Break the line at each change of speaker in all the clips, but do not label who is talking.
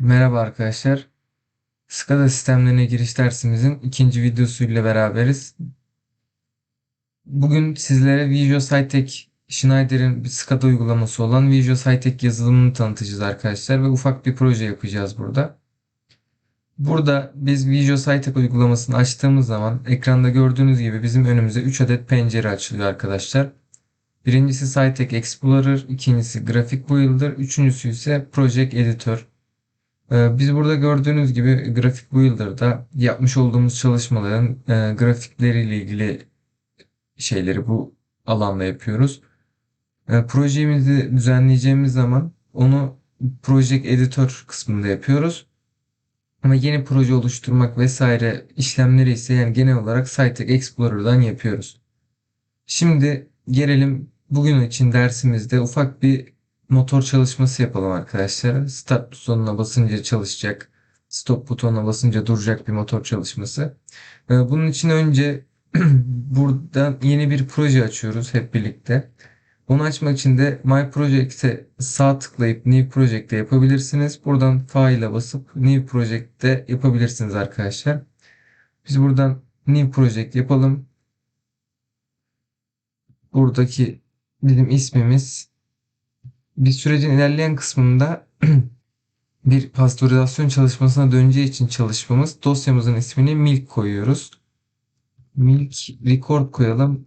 Merhaba arkadaşlar. SCADA sistemlerine giriş dersimizin ikinci videosuyla beraberiz. Bugün sizlere Visual Cytek Schneider'in bir SCADA uygulaması olan Visual Cytek yazılımını tanıtacağız arkadaşlar ve ufak bir proje yapacağız burada. Burada biz Visual Cytek uygulamasını açtığımız zaman ekranda gördüğünüz gibi bizim önümüze 3 adet pencere açılıyor arkadaşlar. Birincisi Cytek Explorer, ikincisi Graphic Builder, üçüncüsü ise Project Editor. Ee, Biz burada gördüğünüz gibi Graphic Builder'da yapmış olduğumuz çalışmaların e, grafikleriyle ilgili şeyleri bu alanda yapıyoruz. E, projemizi düzenleyeceğimiz zaman onu Project Editor kısmında yapıyoruz. Ama yeni proje oluşturmak vesaire işlemleri ise yani genel olarak Cytek Explorer'dan yapıyoruz. Şimdi gelelim bugün için dersimizde ufak bir motor çalışması yapalım arkadaşlar. Start butonuna basınca çalışacak. Stop butonuna basınca duracak bir motor çalışması. Ee, Bunun için önce buradan yeni bir proje açıyoruz hep birlikte. Onu açmak için de My Project'e sağ tıklayıp New Project'te yapabilirsiniz. Buradan File'a basıp New Project'te yapabilirsiniz arkadaşlar. Biz buradan New Project yapalım. Buradaki bizim ismimiz biz sürecin ilerleyen kısmında bir pastörizasyon çalışmasına döneceği için çalışmamız dosyamızın ismini milk koyuyoruz. Milk record koyalım.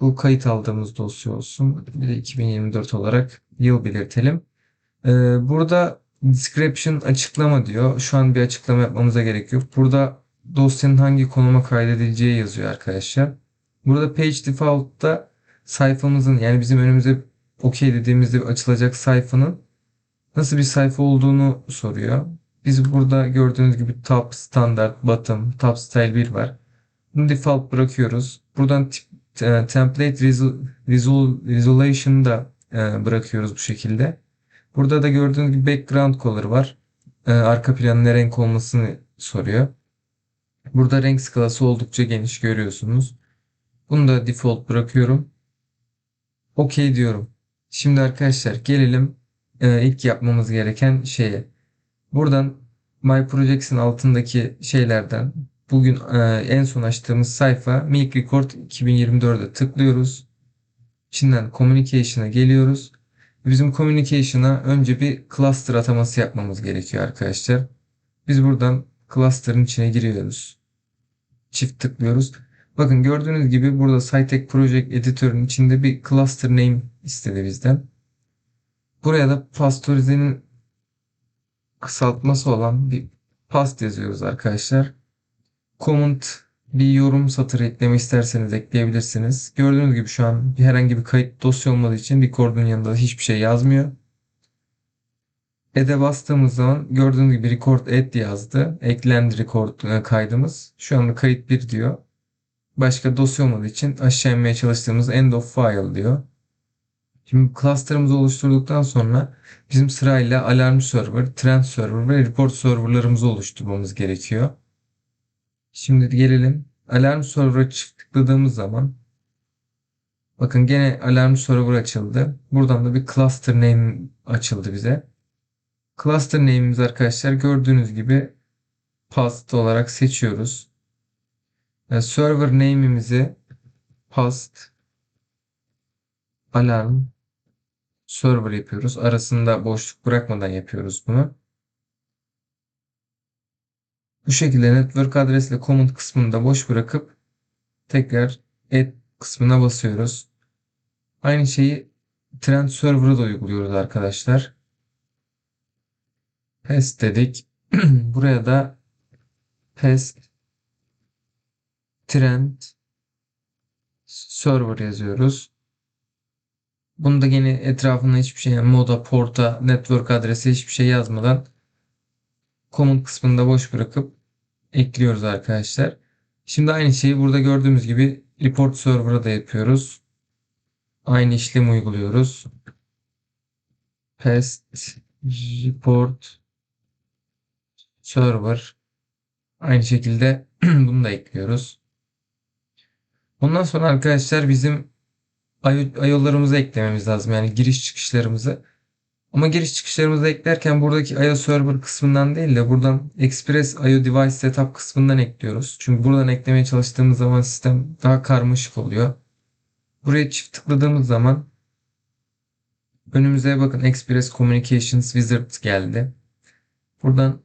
Bu kayıt aldığımız dosya olsun. Bir de 2024 olarak yıl belirtelim. Ee, burada description açıklama diyor. Şu an bir açıklama yapmamıza gerek yok. Burada dosyanın hangi konuma kaydedileceği yazıyor arkadaşlar. Burada page default'ta sayfamızın yani bizim önümüze OK dediğimizde açılacak sayfanın nasıl bir sayfa olduğunu soruyor. Biz burada gördüğünüz gibi top, standart, bottom, top style 1 var. Bunu default bırakıyoruz. Buradan tip, e, template resol, resolution'ı da e, bırakıyoruz bu şekilde. Burada da gördüğünüz gibi background color var. E, arka planın ne renk olmasını soruyor. Burada renk skalası oldukça geniş görüyorsunuz. Bunu da default bırakıyorum. OK diyorum. Şimdi arkadaşlar gelelim e, ilk yapmamız gereken şeye. Buradan My Projects'in altındaki şeylerden bugün e, en son açtığımız sayfa Milk Record 2024'e tıklıyoruz. İçinden Communication'a geliyoruz. Bizim Communication'a önce bir cluster ataması yapmamız gerekiyor arkadaşlar. Biz buradan cluster'ın içine giriyoruz. Çift tıklıyoruz. Bakın gördüğünüz gibi burada Cytek Project Editor'ın içinde bir cluster name istedi bizden. Buraya da pastörizenin kısaltması olan bir past yazıyoruz arkadaşlar. Comment bir yorum satırı ekleme isterseniz ekleyebilirsiniz. Gördüğünüz gibi şu an herhangi bir kayıt dosya olmadığı için record'un yanında hiçbir şey yazmıyor. Add'e bastığımız zaman gördüğünüz gibi record add yazdı. Eklendi record e, kaydımız. Şu anda kayıt 1 diyor. Başka dosya olmadığı için aşağı inmeye çalıştığımız end of file diyor. Şimdi cluster'ımızı oluşturduktan sonra bizim sırayla alarm server, trend server ve report serverlarımızı oluşturmamız gerekiyor. Şimdi gelelim. Alarm server'a tıkladığımız zaman bakın gene alarm server açıldı. Buradan da bir cluster name açıldı bize. Cluster name'imiz arkadaşlar gördüğünüz gibi past olarak seçiyoruz. E, server name'imizi past alarm server yapıyoruz. Arasında boşluk bırakmadan yapıyoruz bunu. Bu şekilde network adresle command kısmını boş bırakıp tekrar add kısmına basıyoruz. Aynı şeyi trend server'a da uyguluyoruz arkadaşlar. Pest dedik. Buraya da pest trend server yazıyoruz. Bunu da gene etrafına hiçbir şey yani moda, porta, network adresi hiçbir şey yazmadan command kısmında boş bırakıp ekliyoruz arkadaşlar. Şimdi aynı şeyi burada gördüğümüz gibi report server'a da yapıyoruz. Aynı işlemi uyguluyoruz. Pest report server aynı şekilde bunu da ekliyoruz. Ondan sonra arkadaşlar bizim IO'larımızı eklememiz lazım. Yani giriş çıkışlarımızı. Ama giriş çıkışlarımızı eklerken buradaki IO Server kısmından değil de buradan Express IO Device Setup kısmından ekliyoruz. Çünkü buradan eklemeye çalıştığımız zaman sistem daha karmaşık oluyor. Buraya çift tıkladığımız zaman önümüze bakın Express Communications Wizard geldi. Buradan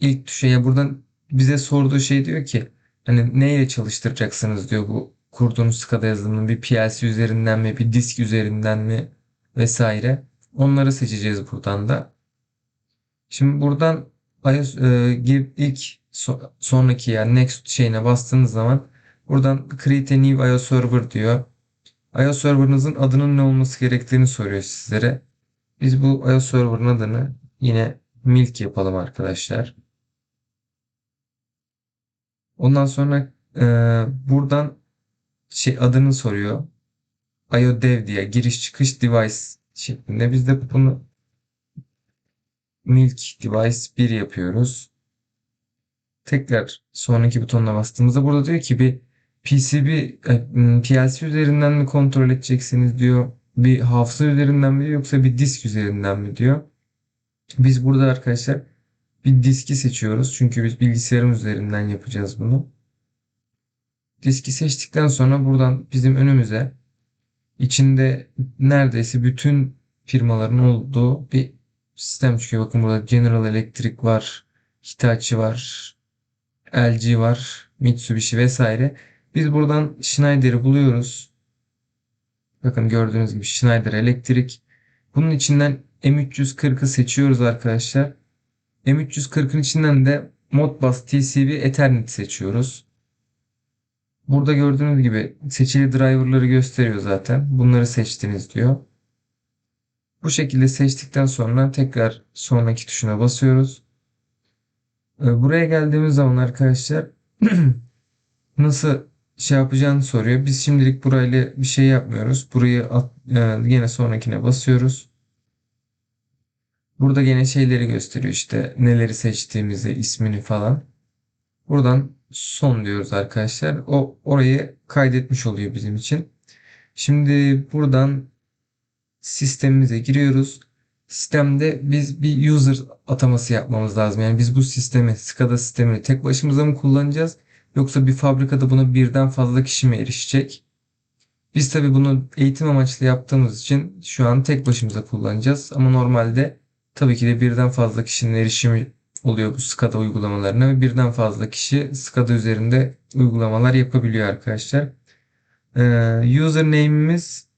ilk tuşa ya buradan bize sorduğu şey diyor ki hani neyle çalıştıracaksınız diyor bu kurduğunuz SCADA yazılımını bir PLC üzerinden mi bir disk üzerinden mi vesaire. Onları seçeceğiz buradan da. Şimdi buradan iOS, e, girip ilk so- sonraki yani next şeyine bastığınız zaman buradan create a new iOS server diyor. iOS server'ınızın adının ne olması gerektiğini soruyor sizlere. Biz bu iOS server'ın adını yine milk yapalım arkadaşlar. Ondan sonra e, buradan şey adını soruyor. IODev diye giriş çıkış device şeklinde. Biz de bunu milk device 1 yapıyoruz. Tekrar sonraki butonuna bastığımızda burada diyor ki bir PCB e, PLC üzerinden mi kontrol edeceksiniz diyor. Bir hafıza üzerinden mi yoksa bir disk üzerinden mi diyor. Biz burada arkadaşlar bir diski seçiyoruz. Çünkü biz bilgisayarın üzerinden yapacağız bunu. Diski seçtikten sonra buradan bizim önümüze içinde neredeyse bütün firmaların olduğu bir sistem çıkıyor. Bakın burada General Electric var, Hitachi var, LG var, Mitsubishi vesaire. Biz buradan Schneider'i buluyoruz. Bakın gördüğünüz gibi Schneider Electric. Bunun içinden M340'ı seçiyoruz arkadaşlar. M340'ın içinden de Modbus TCP Ethernet seçiyoruz. Burada gördüğünüz gibi seçili driverları gösteriyor zaten. Bunları seçtiniz diyor. Bu şekilde seçtikten sonra tekrar sonraki tuşuna basıyoruz. Ee, buraya geldiğimiz zaman arkadaşlar nasıl şey yapacağını soruyor. Biz şimdilik burayla bir şey yapmıyoruz. Burayı at, e, yine sonrakine basıyoruz. Burada yine şeyleri gösteriyor işte neleri seçtiğimizi, ismini falan. Buradan son diyoruz arkadaşlar. O orayı kaydetmiş oluyor bizim için. Şimdi buradan sistemimize giriyoruz. Sistemde biz bir user ataması yapmamız lazım. Yani biz bu sistemi, SCADA sistemini tek başımıza mı kullanacağız? Yoksa bir fabrikada buna birden fazla kişi mi erişecek? Biz tabi bunu eğitim amaçlı yaptığımız için şu an tek başımıza kullanacağız. Ama normalde tabii ki de birden fazla kişinin erişimi oluyor bu SCADA uygulamalarına ve birden fazla kişi SCADA üzerinde uygulamalar yapabiliyor arkadaşlar. Ee, username'imiz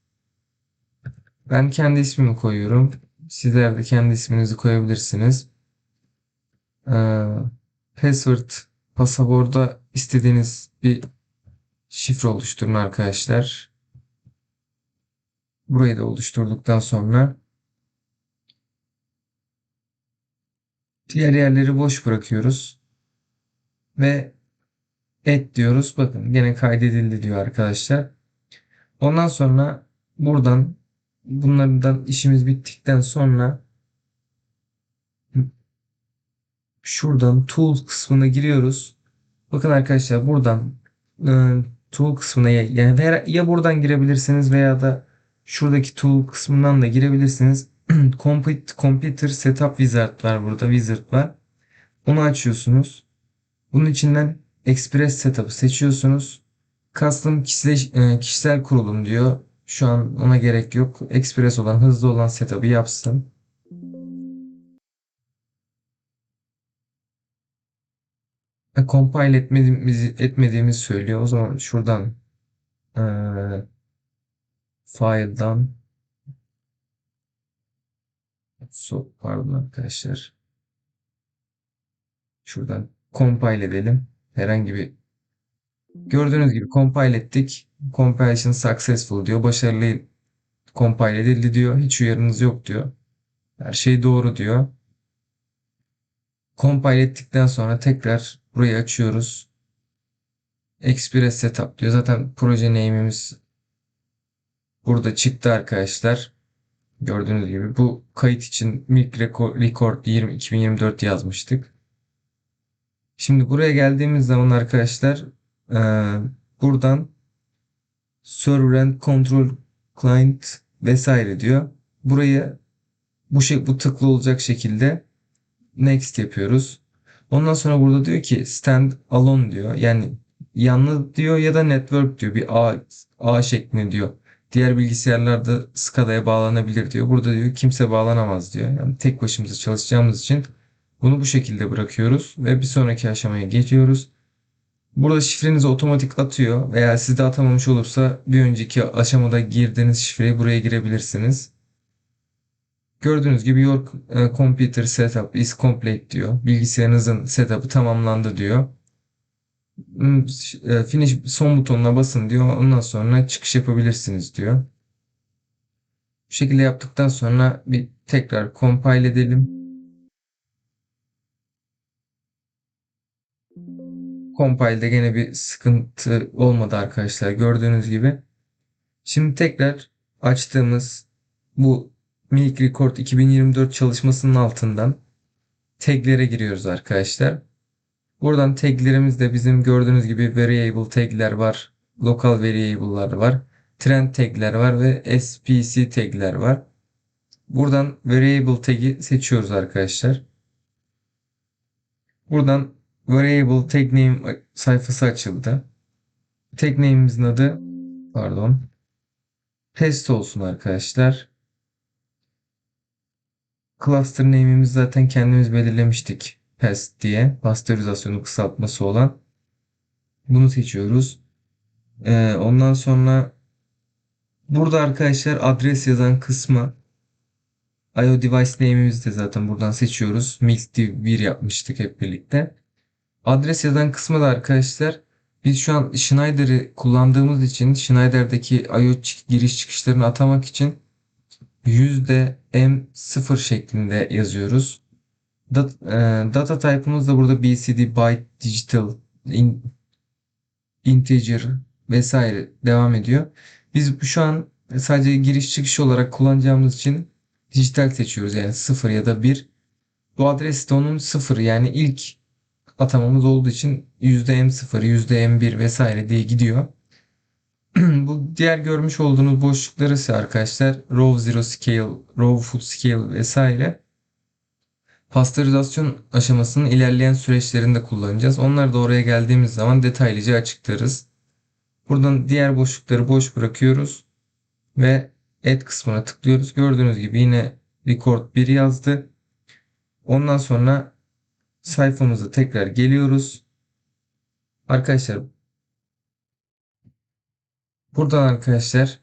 ben kendi ismimi koyuyorum. Sizler de kendi isminizi koyabilirsiniz. Ee, password pasaporda istediğiniz bir şifre oluşturun arkadaşlar. Burayı da oluşturduktan sonra diğer yerleri boş bırakıyoruz. Ve et diyoruz. Bakın gene kaydedildi diyor arkadaşlar. Ondan sonra buradan bunlardan işimiz bittikten sonra şuradan tool kısmına giriyoruz. Bakın arkadaşlar buradan e, tool kısmına ya, yani ya buradan girebilirsiniz veya da şuradaki tool kısmından da girebilirsiniz. Computer Setup Wizard var burada. Wizard var. Onu açıyorsunuz. Bunun içinden Express Setup'ı seçiyorsunuz. Custom kişisel, kişisel kurulum diyor. Şu an ona gerek yok. Express olan, hızlı olan setup'ı yapsın. E, compile etmediğimizi, etmediğimizi söylüyor. O zaman şuradan e, file'dan so, pardon arkadaşlar. Şuradan compile edelim. Herhangi bir gördüğünüz gibi compile ettik. Compilation successful diyor. Başarılı compile edildi diyor. Hiç uyarınız yok diyor. Her şey doğru diyor. Compile ettikten sonra tekrar burayı açıyoruz. Express Setup diyor. Zaten proje name'imiz burada çıktı arkadaşlar. Gördüğünüz gibi bu kayıt için Milk Record, Record 20, 2024 yazmıştık. Şimdi buraya geldiğimiz zaman arkadaşlar buradan Server and Control Client vesaire diyor. Buraya bu şey bu tıklı olacak şekilde next yapıyoruz. Ondan sonra burada diyor ki stand alone diyor. Yani yanlı diyor ya da network diyor. Bir ağ, ağ şeklinde diyor. Diğer bilgisayarlarda SCADA'ya bağlanabilir diyor. Burada diyor kimse bağlanamaz diyor. Yani tek başımıza çalışacağımız için bunu bu şekilde bırakıyoruz ve bir sonraki aşamaya geçiyoruz. Burada şifrenizi otomatik atıyor veya sizde atamamış olursa bir önceki aşamada girdiğiniz şifreyi buraya girebilirsiniz. Gördüğünüz gibi your e, computer setup is complete diyor. Bilgisayarınızın setup'ı tamamlandı diyor. Hmm, e, Finish son butonuna basın diyor. Ondan sonra çıkış yapabilirsiniz diyor. Bu şekilde yaptıktan sonra bir tekrar compile edelim. Compile'de gene bir sıkıntı olmadı arkadaşlar gördüğünüz gibi. Şimdi tekrar açtığımız bu Milk Record 2024 çalışmasının altından taglere giriyoruz arkadaşlar. Buradan taglerimizde bizim gördüğünüz gibi variable tagler var. Local variable'lar var. Trend tagler var ve SPC tagler var. Buradan variable tag'i seçiyoruz arkadaşlar. Buradan variable tag name sayfası açıldı. Tag name'imizin adı pardon test olsun arkadaşlar. Cluster name'imiz zaten kendimiz belirlemiştik. PEST diye. Pastörizasyonu kısaltması olan. Bunu seçiyoruz. Ee, ondan sonra burada arkadaşlar adres yazan kısmı IO device name'imizi de zaten buradan seçiyoruz. Milkdiv 1 yapmıştık hep birlikte. Adres yazan kısmı da arkadaşlar biz şu an Schneider'i kullandığımız için Schneider'deki IO giriş çıkışlarını atamak için %M0 şeklinde yazıyoruz. E, data type'ımız da burada BCD, byte, digital, in, integer vesaire devam ediyor. Biz şu an sadece giriş çıkış olarak kullanacağımız için dijital seçiyoruz. Yani 0 ya da 1. Bu adres de onun 0 yani ilk atamamız olduğu için %M0, %M1 vesaire diye gidiyor. Bu diğer görmüş olduğunuz boşlukları ise arkadaşlar row zero scale, row food scale vesaire pastörizasyon aşamasının ilerleyen süreçlerinde kullanacağız. Onları da oraya geldiğimiz zaman detaylıca açıklarız. Buradan diğer boşlukları boş bırakıyoruz ve add kısmına tıklıyoruz. Gördüğünüz gibi yine record 1 yazdı. Ondan sonra sayfamıza tekrar geliyoruz. Arkadaşlar Buradan arkadaşlar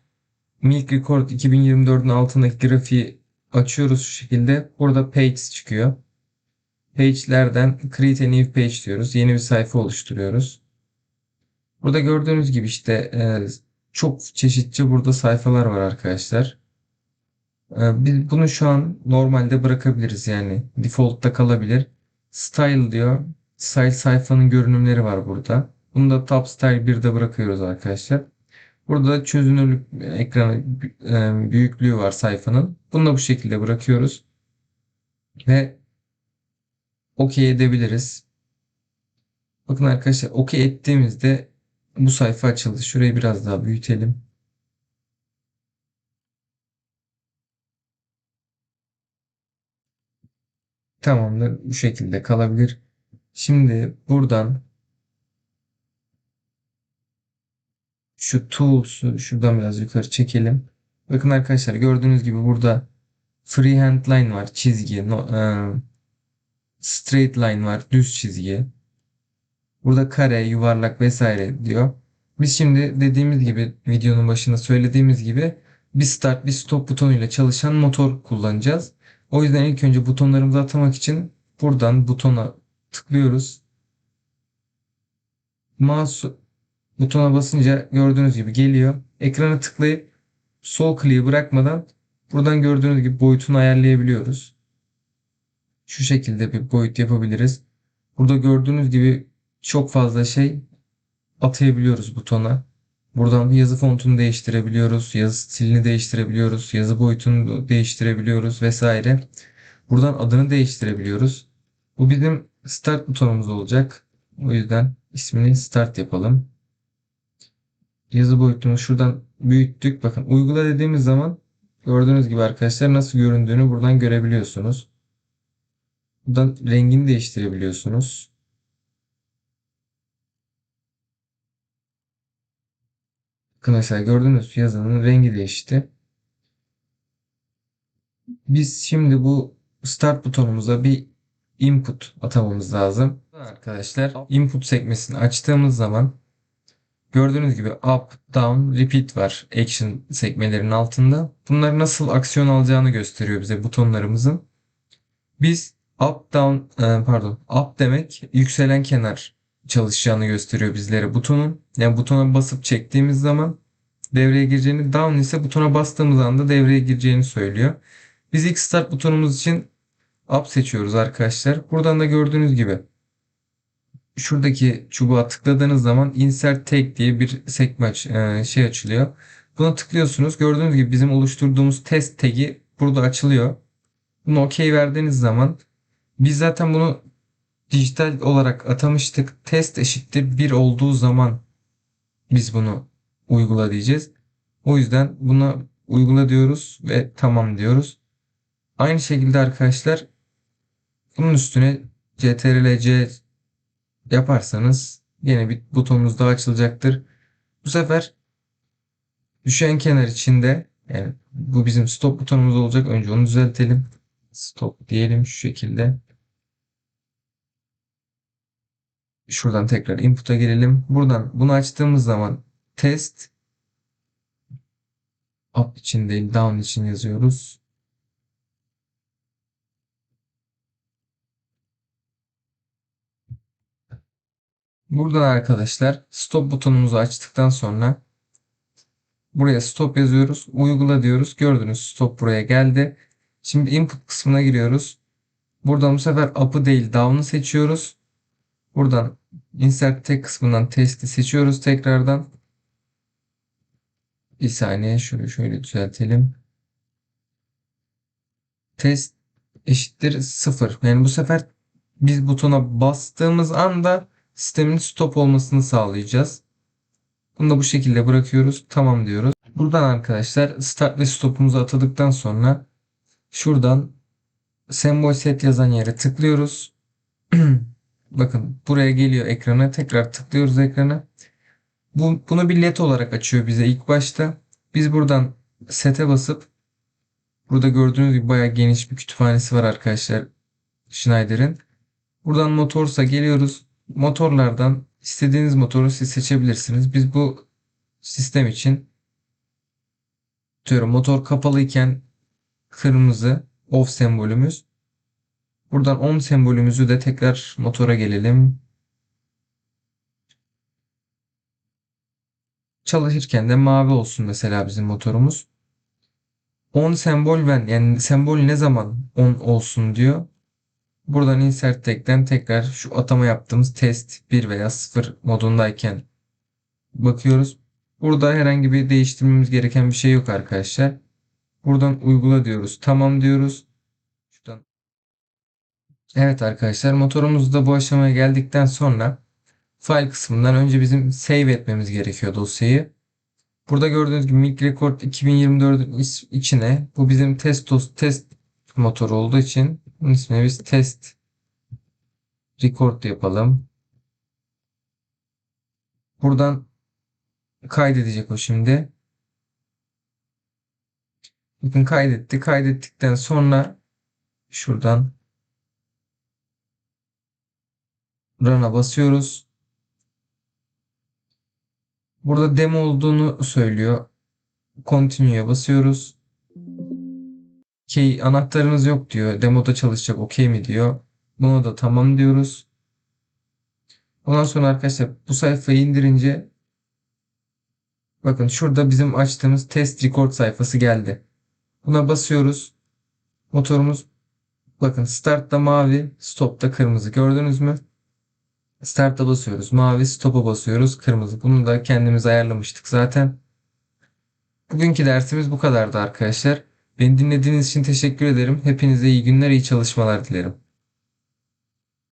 Milk Record 2024'ün altındaki grafiği açıyoruz şu şekilde. Burada page çıkıyor. Page'lerden create a new page diyoruz. Yeni bir sayfa oluşturuyoruz. Burada gördüğünüz gibi işte e, çok çeşitli burada sayfalar var arkadaşlar. E, biz bunu şu an normalde bırakabiliriz yani default'ta kalabilir. Style diyor. Style sayfanın görünümleri var burada. Bunu da top style 1'de bırakıyoruz arkadaşlar. Burada çözünürlük ekranı e, büyüklüğü var sayfanın. Bunu da bu şekilde bırakıyoruz. Ve OK edebiliriz. Bakın arkadaşlar OK ettiğimizde bu sayfa açıldı. Şurayı biraz daha büyütelim. Tamamdır. Bu şekilde kalabilir. Şimdi buradan şu tools'u şuradan biraz yukarı çekelim. Bakın arkadaşlar gördüğünüz gibi burada freehand line var. Çizgi. No, e, straight line var. Düz çizgi. Burada kare, yuvarlak vesaire diyor. Biz şimdi dediğimiz gibi videonun başında söylediğimiz gibi bir start bir stop butonuyla çalışan motor kullanacağız. O yüzden ilk önce butonlarımızı atamak için buradan butona tıklıyoruz. Mouse Butona basınca gördüğünüz gibi geliyor. Ekrana tıklayıp sol kliği bırakmadan buradan gördüğünüz gibi boyutunu ayarlayabiliyoruz. Şu şekilde bir boyut yapabiliriz. Burada gördüğünüz gibi çok fazla şey atayabiliyoruz butona. Buradan yazı fontunu değiştirebiliyoruz. Yazı stilini değiştirebiliyoruz. Yazı boyutunu değiştirebiliyoruz vesaire. Buradan adını değiştirebiliyoruz. Bu bizim start butonumuz olacak. O yüzden ismini start yapalım yazı boyutunu şuradan büyüttük. Bakın uygula dediğimiz zaman Gördüğünüz gibi arkadaşlar nasıl göründüğünü buradan görebiliyorsunuz. Buradan rengini değiştirebiliyorsunuz. Bakın mesela gördüğünüz yazının rengi değişti. Biz şimdi bu start butonumuza bir input atamamız lazım. Arkadaşlar input sekmesini açtığımız zaman gördüğünüz gibi up, down, repeat var action sekmelerinin altında. Bunlar nasıl aksiyon alacağını gösteriyor bize butonlarımızın. Biz up, down, e, pardon up demek yükselen kenar çalışacağını gösteriyor bizlere butonun. Yani butona basıp çektiğimiz zaman devreye gireceğini, down ise butona bastığımız anda devreye gireceğini söylüyor. Biz ilk start butonumuz için up seçiyoruz arkadaşlar. Buradan da gördüğünüz gibi şuradaki çubuğa tıkladığınız zaman insert tag diye bir sekme e, şey açılıyor. Buna tıklıyorsunuz. Gördüğünüz gibi bizim oluşturduğumuz test tag'i burada açılıyor. Bunu OK verdiğiniz zaman biz zaten bunu dijital olarak atamıştık. Test eşittir 1 olduğu zaman biz bunu uygula diyeceğiz. O yüzden buna uygula diyoruz ve tamam diyoruz. Aynı şekilde arkadaşlar bunun üstüne CTRL-C yaparsanız yine bir butonunuz daha açılacaktır. Bu sefer düşen kenar içinde yani bu bizim stop butonumuz olacak. Önce onu düzeltelim. Stop diyelim şu şekilde. Şuradan tekrar input'a girelim. Buradan bunu açtığımız zaman test up için değil down için yazıyoruz. Buradan arkadaşlar stop butonumuzu açtıktan sonra buraya stop yazıyoruz. Uygula diyoruz. Gördünüz stop buraya geldi. Şimdi input kısmına giriyoruz. Buradan bu sefer up'ı değil down'ı seçiyoruz. Buradan insert tek kısmından testi seçiyoruz tekrardan. Bir saniye şöyle şöyle düzeltelim. Test eşittir 0. Yani bu sefer biz butona bastığımız anda sistemin stop olmasını sağlayacağız. Bunu da bu şekilde bırakıyoruz. Tamam diyoruz. Buradan arkadaşlar start ve stopumuzu atadıktan sonra şuradan sembol set yazan yere tıklıyoruz. Bakın buraya geliyor ekrana. Tekrar tıklıyoruz ekrana. Bu, bunu bir led olarak açıyor bize ilk başta. Biz buradan sete basıp burada gördüğünüz gibi bayağı geniş bir kütüphanesi var arkadaşlar Schneider'in. Buradan motorsa geliyoruz. Motorlardan istediğiniz motoru siz seçebilirsiniz. Biz bu sistem için diyorum motor kapalıyken kırmızı off sembolümüz. Buradan on sembolümüzü de tekrar motora gelelim. Çalışırken de mavi olsun mesela bizim motorumuz. On sembol ben yani sembol ne zaman on olsun diyor. Buradan insert tag'den tekrar şu atama yaptığımız test 1 veya 0 modundayken bakıyoruz. Burada herhangi bir değiştirmemiz gereken bir şey yok arkadaşlar. Buradan uygula diyoruz. Tamam diyoruz. Şuradan. Evet arkadaşlar motorumuz da bu aşamaya geldikten sonra file kısmından önce bizim save etmemiz gerekiyor dosyayı. Burada gördüğünüz gibi Milk Record 2024'ün içine bu bizim test test motor olduğu için bunun ismini biz test record yapalım. Buradan kaydedecek o şimdi. Bakın kaydetti. Kaydettikten sonra şuradan run'a basıyoruz. Burada demo olduğunu söylüyor. Continue'ya basıyoruz. Key anahtarınız yok diyor. Demoda çalışacak okey mi diyor. Buna da tamam diyoruz. Ondan sonra arkadaşlar bu sayfayı indirince bakın şurada bizim açtığımız test record sayfası geldi. Buna basıyoruz. Motorumuz bakın startta mavi, stopta kırmızı. Gördünüz mü? Start'a basıyoruz. Mavi, stop'a basıyoruz. Kırmızı. Bunu da kendimiz ayarlamıştık zaten. Bugünkü dersimiz bu kadardı arkadaşlar. Beni dinlediğiniz için teşekkür ederim. Hepinize iyi günler, iyi çalışmalar dilerim.